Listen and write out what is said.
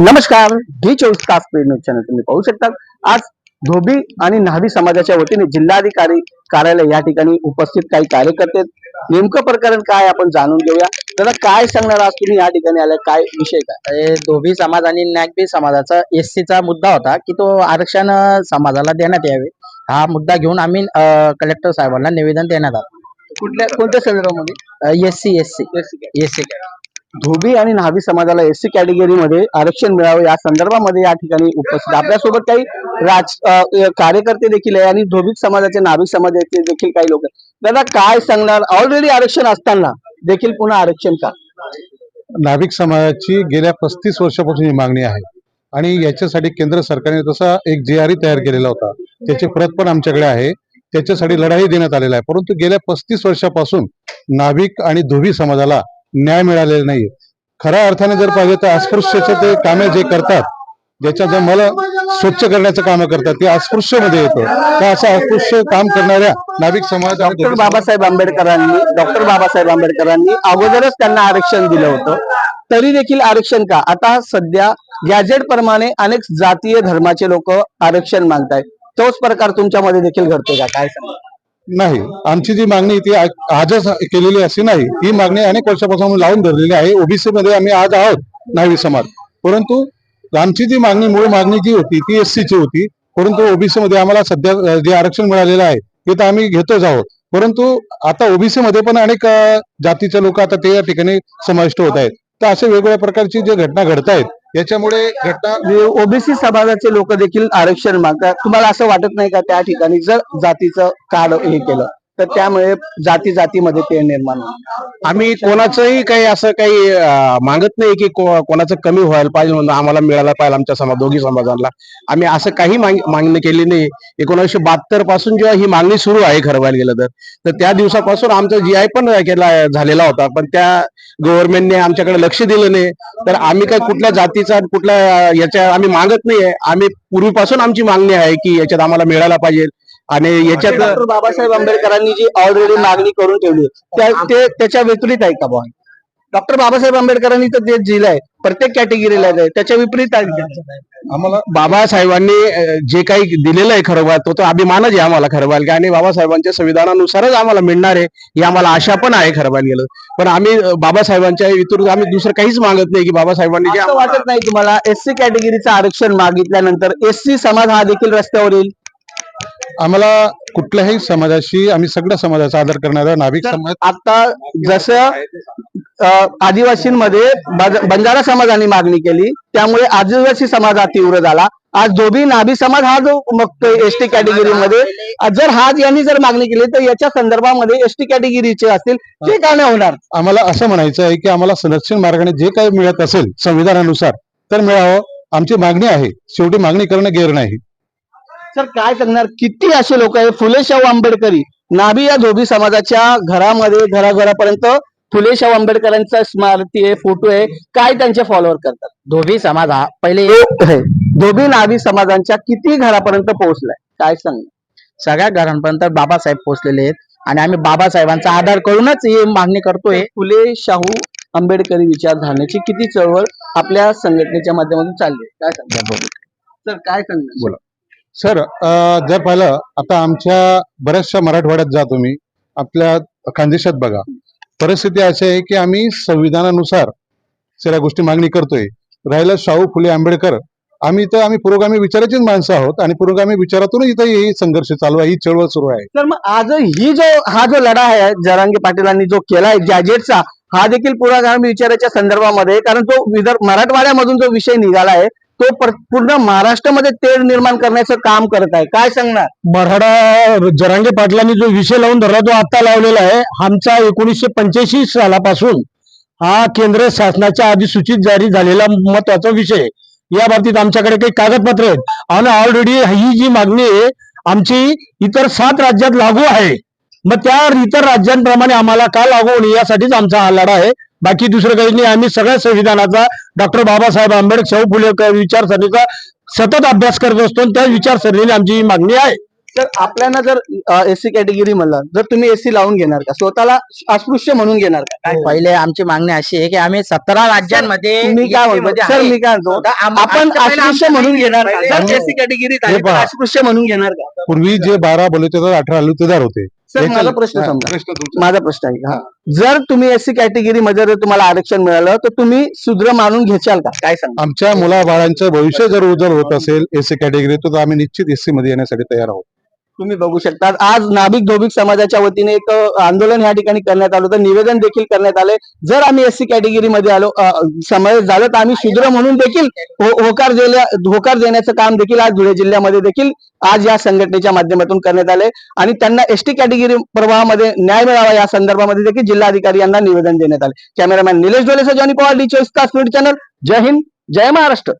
नमस्कार डी चोवीस तास पेड न्यूज चॅनल तुम्ही पाहू शकता आज धोबी आणि न्हावी समाजाच्या वतीने जिल्हाधिकारी कार्यालय या ठिकाणी उपस्थित काही कार्यकर्ते. नेमकं प्रकरण काय आपण जाणून घेऊया. दादा काय सांगणार आज तुम्ही या ठिकाणी आलाय? काय विषय काय? धोबी समाज आणि नागबी समाजाचा एस चा मुद्दा होता की तो आरक्षण समाजाला देण्यात यावे. हा मुद्दा घेऊन आम्ही कलेक्टर साहेबांना निवेदन देण्यात आलं. कुठल्या कोणत्या संदर्भामध्ये? S C S C S C धोबी आणि न्हावी समाजाला एससी कॅटेगरी मध्ये आरक्षण मिळावं या संदर्भामध्ये या ठिकाणी उपस्थित. आपल्यासोबत काही राज कार्यकर्ते देखील आहे आणि धोबी समाजाचे नाभिक समाजाचे देखील काही लोक आहेत. दादा काय सांगणार? ऑलरेडी आरक्षण असताना देखील पुन्हा आरक्षण का? नाभिक समाजाची गेल्या पस्तीस वर्षापासून ही मागणी आहे. आणि याच्यासाठी केंद्र सरकारने तसा एक जे आर तयार केलेला होता. त्याची प्रत पण आमच्याकडे आहे. त्याच्यासाठी लढाई देण्यात आलेला आहे. परंतु गेल्या पस्तीस वर्षापासून नाभिक आणि धोबी समाजाला न्याय मिळालेला नाही खऱ्या अर्थाने जर पाहिजे तर अस्पृश्याचे ते कामे जे करतात ज्याच्या जे मला स्वच्छ करण्याचं काम करतात ते अस्पृश्यमध्ये येतं. त्या असं अस्पृश्य काम करणाऱ्या नाभिक समाज डॉक्टर बाबासाहेब आंबेडकरांनी डॉक्टर बाबासाहेब आंबेडकरांनी अगोदरच त्यांना आरक्षण दिलं होतं. तरी देखील आरक्षण का? आता सध्या गॅजेट प्रमाणे अनेक जातीय धर्माचे लोक आरक्षण मागतायत. तोच प्रकार तुमच्यामध्ये देखील घडतो का? काय सांगा नाही. आमची जी मागणी ती आजच केलेली अशी नाही. ही मागणी अनेक वर्षापासून लावून धरलेली आहे. ओबीसी मध्ये आम्ही आज आहोत नावी समाज. परंतु आमची जी मागणी मूळ मागणी जी होती ती एस ची होती. परंतु ओबीसी मध्ये आम्हाला सध्या जे आरक्षण मिळालेलं आहे ते तर आम्ही घेतोच आहोत. परंतु आता ओबीसी मध्ये पण अनेक जातीचे लोक आता ते या ठिकाणी समाविष्ट होत आहेत. तर अशा वेगवेगळ्या प्रकारची जे घटना घडत आहेत याच्यामुळे घटना ओबीसी समाजाचे लोक देखील आरक्षण मागतात. तुम्हाला असं वाटत नाही का त्या ठिकाणी जर जातीचं कार्ड हे केलं? तर त्यामुळे जाती जातीमध्ये ते निर्माण आम्ही कोणाचंही काही असं काही अं, मागत नाही की को- कोणाचं कमी व्हायला पाहिजे म्हणून आम्हाला मिळायला पाहिजे आमच्या समाज दोघी समाजाला आम्ही असं काही माग- मागणी केली नाही. एकोणीसशे बहात्तरपासून जेव्हा ही मागणी सुरू आहे खरं व्हायला गेलं तर तर त्या दिवसापासून आमचा जी आय पण केला झालेला होता. पण त्या गव्हर्नमेंटने आमच्याकडे लक्ष दिलं नाही. तर आम्ही काय कुठल्या जातीचा कुठल्या याच्या आम्ही मागत नाहीये. आम्ही पूर्वीपासून आमची मागणी आहे की याच्यात आम्हाला मिळायला पाहिजे. आणि याच्यात डॉक्टर बाबासाहेब आंबेडकरांनी जी ऑलरेडी मागणी करून ठेवली त्या- ते त्याच्या विपरीत आहे का बुवा? डॉक्टर बाबासाहेब आंबेडकरांनी तर जे दिलंय प्रत्येक कॅटेगरीला आहे त्याच्या विपरीत आहे? आम्हाला बाबासाहेबांनी अं, जे काही दिलेलं आहे खरं तो तो अभिमानच आहे आम्हाला खरं व्हायला आणि बाबासाहेबांच्या संविधानानुसारच आम्हाला मिळणार आहे ही आम्हाला आशा पण आहे खरं व्हायला गेलं. पण आम्ही अं, बाबासाहेबांच्या इतर आम्ही दुसरं काहीच मागत नाही की बाबासाहेबांनी जे असं वाटत नाही तुम्हाला? एससी कॅटेगरीचं आरक्षण मागितल्यानंतर एससी समाज हा देखील रस्त्यावर येईल? आम्हाला कुठल्याही समाजाशी आम्ही सगळ्या समाजाचा आदर करणारा नाभिक समाज आता जसं आदिवासींमध्ये बज- बंजारा समाजाने मागणी केली त्यामुळे आदिवासी समाज हा तीव्र झाला. आज धोबी नाभी समाज हा जो मग एस टी कॅटेगरीमध्ये जर हा यांनी जर मागणी केली तर याच्या संदर्भामध्ये एस टी कॅटेगरीचे असतील ते का नाही होणार? आम्हाला असं म्हणायचं आहे की आम्हाला संरक्षण मार्गाने जे काही मिळत असेल संविधानानुसार तर मिळावं. आमची मागणी आहे. शेवटी मागणी करणं गैर नाही. सर काय सांगणार? किती असे लोक आहे फुले शाहू आंबेडकरी. नाभी या धोबी समाजाच्या घरामध्ये घराघरापर्यंत फुले शाहू आंबेडकरांचा स्मारती आहे फोटो आहे. काय त्यांचे फॉलोअर करतात? धोबी समाज हा पहिले हे, धोबी नाभी समाजांच्या किती घरापर्यंत पोहोचलाय? काय सांग सगळ्या घरांपर्यंत बाबासाहेब पोहोचलेले आहेत. आणि आम्ही बाबासाहेबांचा आधार करूनच ही मागणी करतोय. फुले शाहू आंबेडकरी विचारधारणेची किती चळवळ आपल्या संघटनेच्या माध्यमातून चालली आहे? काय सांगणार? सर काय सांगणार? बोला. सर जर पाहिलं आता आमच्या बऱ्याचशा मराठवाड्यात जा तुम्ही आपल्या खानदेशात बघा परिस्थिती अशी आहे की आम्ही संविधानानुसार सगळ्या गोष्टी मागणी करतोय. राहिलं शाहू फुले आंबेडकर आम्ही तर आम्ही पुरोगामी विचाराचीच माणसं आहोत आणि पुरोगामी विचारातून इथं ही संघर्ष चालू आहे ही चळवळ सुरू आहे. तर मग आज ही जो हा जो लढा आहे जरांगे पाटीलांनी जो केलाय गॅजेटचा हा देखील पुरोगामी विचाराच्या संदर्भामध्ये कारण तो विदर्भ मराठवाड्यामधून जो विषय निघाला आहे तो पूर्ण महाराष्ट्रामध्ये तेढ निर्माण करण्याचं काम करत आहे. काय सांगणार? मराठा जरांगे पाटलांनी जो विषय लावून धरला तो आता लावलेला आहे. आमचा एकोणीसशे पंच्याऐंशी सालापासून हा केंद्र शासनाच्या अधिसूचित जारी झालेला महत्त्वाचा विषय या बाबतीत आमच्याकडे काही कागदपत्र आहेत. आणि ऑलरेडी ही जी मागणी आहे आमची इतर सात राज्यात लागू आहे. मग त्या इतर राज्यांप्रमाणे आम्हाला का लागू होणे यासाठीच आमचा हा लढा आहे. बाकी दुसरं काही नाही. आम्ही सगळ्या संविधानाचा डॉक्टर बाबासाहेब आंबेडकर शाहू फुले विचारसरणीचा सतत अभ्यास करत असतो आणि त्या विचारसरणीने आमची ही मागणी आहे. तर आपल्याला जर एससी कॅटेगरी म्हणलं जर तुम्ही एससी लावून घेणार का? स्वतःला अस्पृश्य म्हणून घेणार का? काय? पहिले आमची मागणी अशी आहे की आम्ही सतरा राज्यांमध्ये मी काय सर. मी काय आपण अस्पृश्य म्हणून घेणार का? पहिल्या- जर एससी पहा. अस्पृश्य म्हणून घेणार का? पूर्वी जे बारा बलुतेदार अठरा अलुतेदार होते. सर माझा प्रश्न समजा प्रश्न तुमचा. माझा प्रश्न आहे. हा. जर तुम्ही एससी कॅटेगरी मध्ये जर तुम्हाला आरक्षण मिळालं तर तुम्ही शूद्र मानून घेशाल का? काय सांगा आमच्या मुलाबाळांचं भविष्य जर उज्ज्वल होत असेल एससी कॅटेगरी तर आम्ही निश्चित एससी मध्ये येण्यासाठी तयार आहोत. तुम्ही बघू शकता आज नाभिक धोबिक समाजाच्या वतीने एक आंदोलन या ठिकाणी करण्यात आलं होतं. निवेदन देखील करण्यात आले जर आम्ही एससी कॅटेगरीमध्ये आलो समावेश झालो तर आम्ही शूद्र म्हणून देखील हो, होकार दिल्या होकार देण्याचं काम देखील आज धुळे जिल्ह्यामध्ये देखील आज या संघटनेच्या माध्यमातून करण्यात आले आणि त्यांना एसटी कॅटेगरी प्रवाहामध्ये न्याय मिळावा या संदर्भामध्ये देखील जिल्हाधिकारी यांना निवेदन देण्यात आले कॅमेरामॅन निलेश डोलेसह जॉनी पवार डी चोवीस तास न्यूज चॅनल. जय हिंद जय महाराष्ट्र.